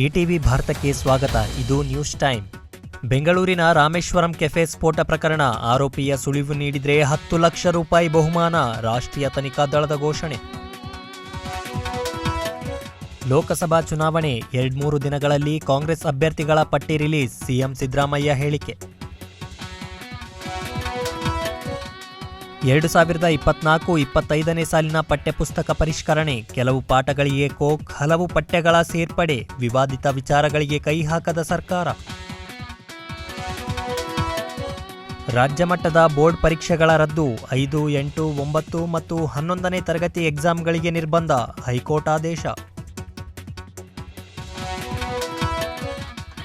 ETV ಭಾರತಕ್ಕೆ ಸ್ವಾಗತ. ಇದು ನ್ಯೂಸ್ ಟೈಮ್. ಬೆಂಗಳೂರಿನ ರಾಮೇಶ್ವರಂ ಕೆಫೆ ಸ್ಫೋಟ ಪ್ರಕರಣ. ಆರೋಪಿಯ ಸುಳಿವು ನೀಡಿದ್ರೆ ಹತ್ತು ಲಕ್ಷ ರೂಪಾಯಿ ಬಹುಮಾನ. ರಾಷ್ಟ್ರೀಯ ತನಿಖಾ ದಳದ ಘೋಷಣೆ. ಲೋಕಸಭಾ ಚುನಾವಣೆ. ಎರಡ್ಮೂರು ದಿನಗಳಲ್ಲಿ ಕಾಂಗ್ರೆಸ್ ಅಭ್ಯರ್ಥಿಗಳ ಪಟ್ಟಿ ರಿಲೀಸ್. ಸಿಎಂ ಸಿದ್ದರಾಮಯ್ಯ ಹೇಳಿಕೆ. ಎರಡು ಸಾವಿರದ ಇಪ್ಪತ್ನಾಲ್ಕು ಇಪ್ಪತ್ತೈದನೇ ಸಾಲಿನ ಪಠ್ಯಪುಸ್ತಕ ಪರಿಷ್ಕರಣೆ. ಕೆಲವು ಪಾಠಗಳಿಗೆ ಕೋಕ್, ಹಲವು ಪಠ್ಯಗಳ ಸೇರ್ಪಡೆ, ವಿವಾದಿತ ವಿಚಾರಗಳಿಗೆ ಕೈ ಹಾಕದ ಸರ್ಕಾರ. ರಾಜ್ಯ ಮಟ್ಟದ ಬೋರ್ಡ್ ಪರೀಕ್ಷೆಗಳ ರದ್ದು. ಐದು, ಎಂಟು, ಒಂಬತ್ತು ಮತ್ತು ಹನ್ನೊಂದನೇ ತರಗತಿ ಎಕ್ಸಾಮ್ಗಳಿಗೆ ನಿರ್ಬಂಧ. ಹೈಕೋರ್ಟ್ ಆದೇಶ.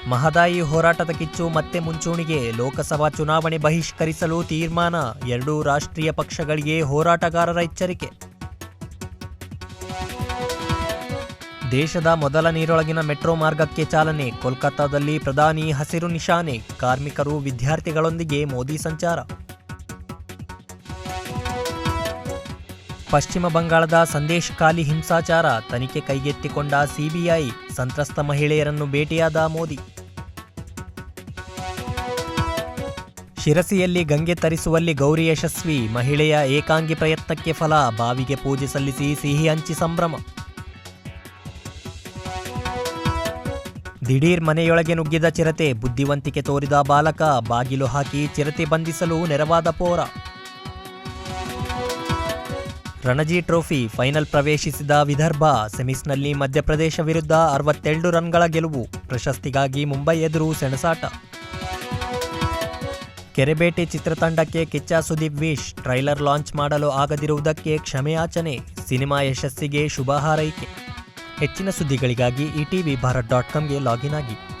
ಮಹದಾಯಿ ಹೋರಾಟದ ಕಿಚ್ಚು ಮತ್ತೆ ಮುಂಚೂಣಿಗೆ ಲೋಕಸಭಾ ಚುನಾವಣೆ ಬಹಿಷ್ಕರಿಸಲು ತೀರ್ಮಾನ, ಎರಡೂ ರಾಷ್ಟ್ರೀಯ ಪಕ್ಷಗಳಿಗೆ ಹೋರಾಟಗಾರರ ಎಚ್ಚರಿಕೆ. ದೇಶದ ಮೊದಲ ನೀರೊಳಗಿನ ಮೆಟ್ರೋ ಮಾರ್ಗಕ್ಕೆ ಚಾಲನೆ, ಕೋಲ್ಕತ್ತಾದಲ್ಲಿ ಪ್ರಧಾನಿ ಹಸಿರು ನಿಶಾನೆ, ಕಾರ್ಮಿಕರು, ವಿದ್ಯಾರ್ಥಿಗಳೊಂದಿಗೆ ಮೋದಿ ಸಂಚಾರ. ಪಶ್ಚಿಮ ಬಂಗಾಳದ ಸಂದೇಶ್ ಖಾಲಿ ಹಿಂಸಾಚಾರ, ತನಿಖೆ ಕೈಗೆತ್ತಿಕೊಂಡ ಸಿಬಿಐ, ಸಂತ್ರಸ್ತ ಮಹಿಳೆಯರನ್ನು ಭೇಟಿಯಾದ ಮೋದಿ. ಶಿರಸಿಯಲ್ಲಿ ಗಂಗೆ ತರಿಸುವಲ್ಲಿ ಗೌರಿ ಯಶಸ್ವಿ, ಮಹಿಳೆಯ ಏಕಾಂಗಿ ಪ್ರಯತ್ನಕ್ಕೆ ಫಲ, ಬಾವಿಗೆ ಪೂಜೆ ಸಲ್ಲಿಸಿ ಸಿಹಿ ಹಂಚಿ ಸಂಭ್ರಮ. ದಿಢೀರ್ ಮನೆಯೊಳಗೆ ನುಗ್ಗಿದ ಚಿರತೆ, ಬುದ್ಧಿವಂತಿಕೆ ತೋರಿದ ಬಾಲಕ, ಬಾಗಿಲು ಹಾಕಿ ಚಿರತೆ ಬಂಧಿಸಲು ನೆರವಾದ ಪೋರ. ರಣಜಿ ಟ್ರೋಫಿ ಫೈನಲ್ ಪ್ರವೇಶಿಸಿದ ವಿದರ್ಭ, ಸೆಮೀಸ್ನಲ್ಲಿ ಮಧ್ಯಪ್ರದೇಶ ವಿರುದ್ಧ ಅರವತ್ತೆರಡು ರನ್ಗಳ ಗೆಲುವು, ಪ್ರಶಸ್ತಿಗಾಗಿ ಮುಂಬೈ ಎದುರು ಸೆಣಸಾಟ. Kerebete ಚಿತ್ರತಂಡಕ್ಕೆ Kichcha Sudeep wish. Trailer launch ಮಾಡಲು ಆಗದಿರುವುದಕ್ಕೆ ಕ್ಷಮೆಯಾಚನೆ ಸಿನಿಮಾ ಯಶಸ್ಸಿಗೆ ಶುಭ ಹಾರೈಕೆ. ಹೆಚ್ಚಿನ ಸುದ್ದಿಗಳಿಗಾಗಿ ಇಟಿವಿ ಭಾರತ್ ಡಾಟ್ ಕಾಮ್ಗೆ ಲಾಗಿನ್ ಆಗಿ.